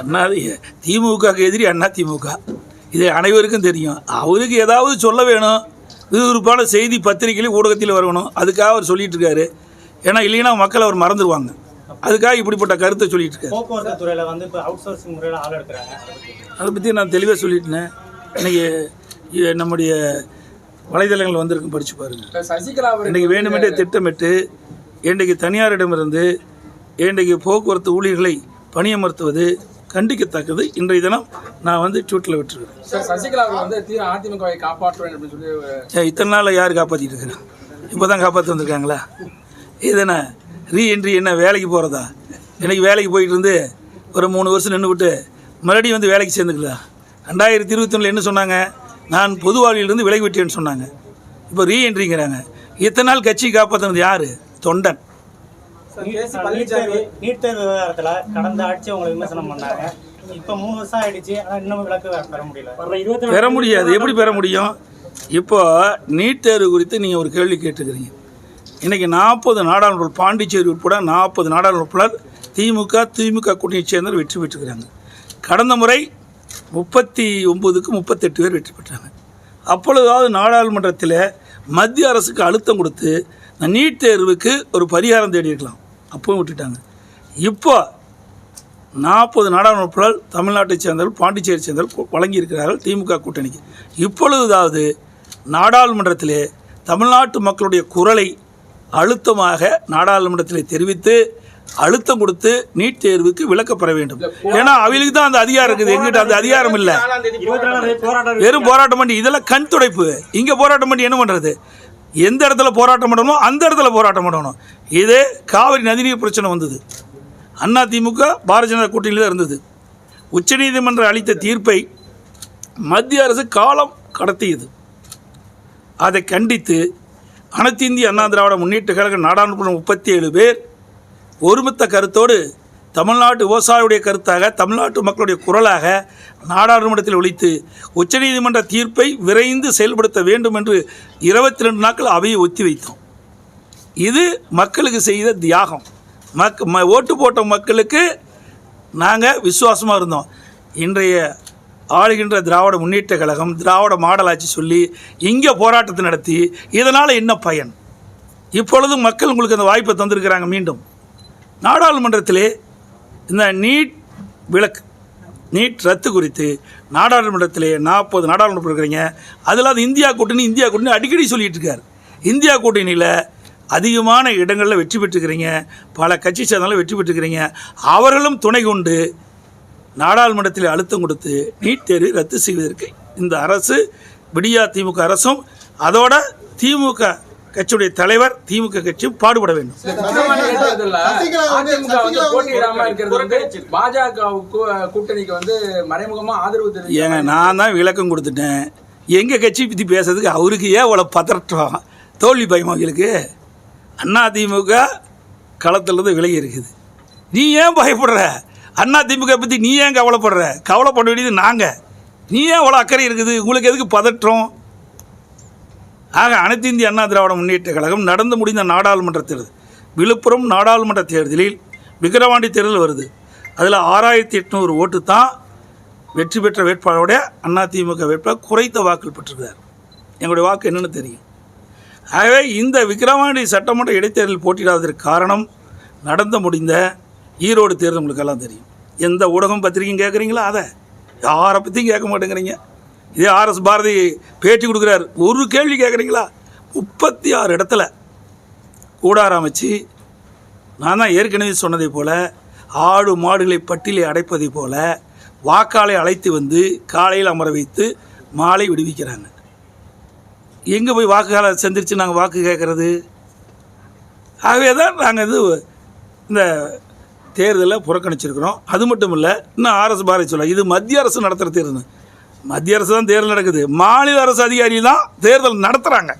அண்ணா திமுகவுக்கு எதிரி அண்ணா திமுக. இது அனைவருக்கும் தெரியும். அவருக்கு ஏதாவது சொல்ல வேணும். விறுவிறுப்பான செய்தி பத்திரிகையிலும் ஊடகத்தில் வரணும். அதுக்காக அவர் சொல்லிட்டு இருக்காரு ஏன்னா இல்லைன்னா மக்கள் அவர் மறந்துடுவாங்க அதுக்காக இப்படிப்பட்ட கருத்தை சொல்லிட்டு இருக்காரு போக்குவரத்து துறையில வந்து இப்போ அவுட் சோர்சிங் முறையில் ஆள் எடுக்கிறாங்க. அதை பற்றி நான் தெளிவாக சொல்லிட்டேன். இன்னைக்கு நம்முடைய வலைதளங்கள் வந்திருக்கும் படித்து பாருங்க. இன்றைக்கு வேண்டுமென்றே திட்டமிட்டு இன்றைக்கு தனியாரிடமிருந்து இன்றைக்கு போக்குவரத்து ஊழியர்களை பணியமர்த்துவது கண்டிக்கத்தக்கது. இன்றைய தினம் நான் வந்து ட்விட்டில் விட்டுருக்கேன். சார் சசிகலா அவர்கள் வந்து தீர அதிமுகவை காப்பாற்றுவேன் அப்படின்னு சொல்லி இத்தனை நாளில் யார் காப்பாற்றிட்டு இருக்கிறான் இப்போ தான் காப்பாற்றி வந்திருக்காங்களா? இது என்ன? ரீஎன்ட்ரி என்ன? வேலைக்கு போகிறதா இன்னைக்கு வேலைக்கு போயிட்டு இருந்து ஒரு மூணு வருஷம் நின்று விட்டு மறுபடியும் வந்து வேலைக்கு சேர்ந்துக்கலாம் ரெண்டாயிரத்தி இருபத்தொன்னில் என்ன சொன்னாங்க? நான் பொது வாழ்விலிருந்து விலகி விட்டேன்னு சொன்னாங்க. இப்போ ரீஎன்ட்ரிங்கிறாங்க இத்தனை நாள் கட்சி காப்பாற்றினது யார்? தொண்டன். நீட் தேர்வு. விவகாரத்துல கடந்த ஆட்சி உங்களை விமர்சனம் பண்ணாங்க. இப்போ மூணு வருஷம் ஆயிடுச்சு ஆனால் இன்னும் விளக்கு பெற முடியல. பெற முடியாது. எப்படி பெற முடியும்? இப்போ நீட் தேர்வு குறித்து நீங்கள் ஒரு கேள்வி கேட்டுக்கிறீங்க. இன்றைக்கி நாற்பது நாடாளுமன்ற பாண்டிச்சேரி உட்பட நாற்பது நாடாளுமன்ற உறுப்பினர் திமுக திமுக கூட்டணியை சேர்ந்தவர் வெற்றி பெற்றுக்கிறாங்க கடந்த முறை முப்பத்தி ஒம்பதுக்கு முப்பத்தெட்டு பேர் வெற்றி பெற்றாங்க. அப்பொழுதாவது நாடாளுமன்றத்தில் மத்திய அரசுக்கு அழுத்தம் கொடுத்து நீட் தேர்வுக்கு ஒரு பரிகாரம் தேடி இருக்கலாம் அப்பவும் விட்டுட்டாங்க. இப்போ நாற்பது நாடாளுமன்ற தமிழ்நாட்டைச் சேர்ந்தவர்கள் பாண்டிச்சேரி சேர்ந்தவர்கள் வழங்கியிருக்கிறார்கள் திமுக கூட்டணிக்கு. இப்பொழுதாவது நாடாளுமன்றத்திலே தமிழ்நாட்டு மக்களுடைய குரலை அழுத்தமாக நாடாளுமன்றத்திலே தெரிவித்து அழுத்தம் கொடுத்து நீட் தேர்வுக்கு விலக்க பெற வேண்டும் ஏன்னா அவங்களுக்கு தான் அந்த அதிகாரம் இருக்குது. எங்கிட்ட அந்த அதிகாரம் இல்லை. வெறும் போராட்டம் பண்ணி இதெல்லாம் கண் துடைப்பு இங்கே போராட்டம் பண்ணி என்ன பண்ணுறது எந்த இடத்துல போராட்டம் பண்ணணுமோ அந்த இடத்துல போராட்டம் பண்ணணும் இது காவிரி நதிநீர் பிரச்சனை வந்தது. அண்ணா திமுக பாரதிய ஜனதா கூட்டணியில் தான் இருந்தது உச்சநீதிமன்றம் அளித்த தீர்ப்பை மத்திய அரசு காலம் கடத்தியது. அதை கண்டித்து அனைத்து இந்திய அண்ணா திராவிட முன்னேற்ற கழக நாடாளுமன்ற முப்பத்தி ஏழு பேர் ஒருமித்த கருத்தோடு தமிழ்நாட்டு விவசாயியுடைய கருத்தாக தமிழ்நாட்டு மக்களுடைய குரலாக நாடாளுமன்றத்தில் ஒழித்து உச்சநீதிமன்ற தீர்ப்பை விரைந்து செயல்படுத்த வேண்டும் என்று இருபத்தி ரெண்டு நாட்கள் அவையை ஒத்தி வைத்தோம். இது மக்களுக்கு செய்த தியாகம். மக் ஓட்டு போட்ட மக்களுக்கு நாங்கள் விசுவாசமாக இருந்தோம். இன்றைய ஆளுகின்ற திராவிட முன்னேற்ற கழகம் திராவிட மாடலாட்சி சொல்லி இங்கே போராட்டத்தை நடத்தி இதனால் என்ன பயன்? இப்பொழுதும் மக்கள் உங்களுக்கு அந்த வாய்ப்பை தந்திருக்கிறாங்க மீண்டும். நாடாளுமன்றத்திலே இந்த நீட் விளக்கு நீட் ரத்து குறித்து நாடாளுமன்றத்திலே நாற்பது நாடாளுமன்றம் இருக்கிறீங்க. அதில் அது இந்தியா கூட்டணி இந்தியா கூட்டணி அடிக்கடி சொல்லிட்டு இருக்கார். இந்தியா கூட்டணியில் அதிகமான இடங்களில் வெற்றி பெற்றுக்கிறீங்க பல கட்சி சேர்ந்தாலும் வெற்றி பெற்றுக்கிறீங்க அவர்களும் துணை கொண்டு நாடாளுமன்றத்தில் அழுத்தம் கொடுத்து நீட் தேர்வை ரத்து செய்வதற்கு இந்த அரசு விடியா திமுக அரசும் அதோட திமுக கட்சியுடைய தலைவர் திமுக கட்சியும் பாடுபட வேண்டும். அதிமுக வந்து கூட்டணிக்கு மறைமுகமா ஆதரவு ஏங்க நான் தான் விளக்கம் கொடுத்துட்டேன். எங்கள் கட்சி பற்றி பேசுறதுக்கு அவருக்கு ஏன் அவ்வளோ பதற்றம்? தோல்வி பயம் அவங்களுக்கு அண்ணா திமுக களத்துலேருந்து விலகி இருக்குது. நீ ஏன் பயப்படுற? அண்ணா திமுக பற்றி நீ ஏன் கவலைப்படுற? கவலைப்பட வேண்டியது நாங்கள் நீ ஏன் அவ்வளோ அக்கறை இருக்குது? உங்களுக்கு எதுக்கு பதற்றம்? ஆக அனைத்து இந்திய அண்ணா திராவிட முன்னேற்ற கழகம் நடந்து முடிந்த நாடாளுமன்ற தேர்தல். விழுப்புரம் நாடாளுமன்ற தேர்தலில் விக்கிரவாண்டி தேர்தல் வருது. அதில் ஆறாயிரத்தி எட்நூறு ஓட்டு தான் வெற்றி பெற்ற வேட்பாளருடைய அதிமுக வேட்பாளர் குறைத்த வாக்குகள் பெற்றிருக்கிறார். எங்களுடைய வாக்கு என்னென்னு தெரியும். ஆகவே இந்த விக்கிரவாண்டி சட்டமன்ற இடைத்தேர்தலில் போட்டியிடாததற்கு காரணம் நடந்து முடிந்த ஈரோடு தேர்தல் உங்களுக்கு எல்லாம் தெரியும். எந்த ஊடகம் பத்திரிகையும் கேட்குறீங்களோ? அதை யாரை பற்றியும் கேட்க மாட்டேங்கிறீங்க. இதே ஆர்எஸ் பாரதி பேட்டி கொடுக்குறாரு. ஒரு கேள்வி கேட்குறீங்களா? முப்பத்தி ஆறு இடத்துல கூடாரம் அமைச்சு நான் தான் ஏற்கனவே சொன்னதை போல் ஆடு மாடுகளை பட்டியலை அடைப்பதை போல் வாக்காளை அழைத்து வந்து காலையில் அமர வைத்து மாலை விடுவிக்கிறாங்க. எங்கே போய் வாக்குகளை செந்திரிச்சு நாங்கள் வாக்கு கேட்குறது? ஆகவே தான் நாங்கள் இது இந்த தேர்தலை புறக்கணிச்சிருக்கிறோம். அது மட்டும் இல்லை இன்னும் ஆர்எஸ் பாரதி சொல்ல இது மத்திய அரசு நடத்துகிற தேர்தல் மத்திய அரசு தான் தேர்தல் நடக்குது. மாநில அரசு அதிகாரி தான் தேர்தல் நடத்துகிறாங்க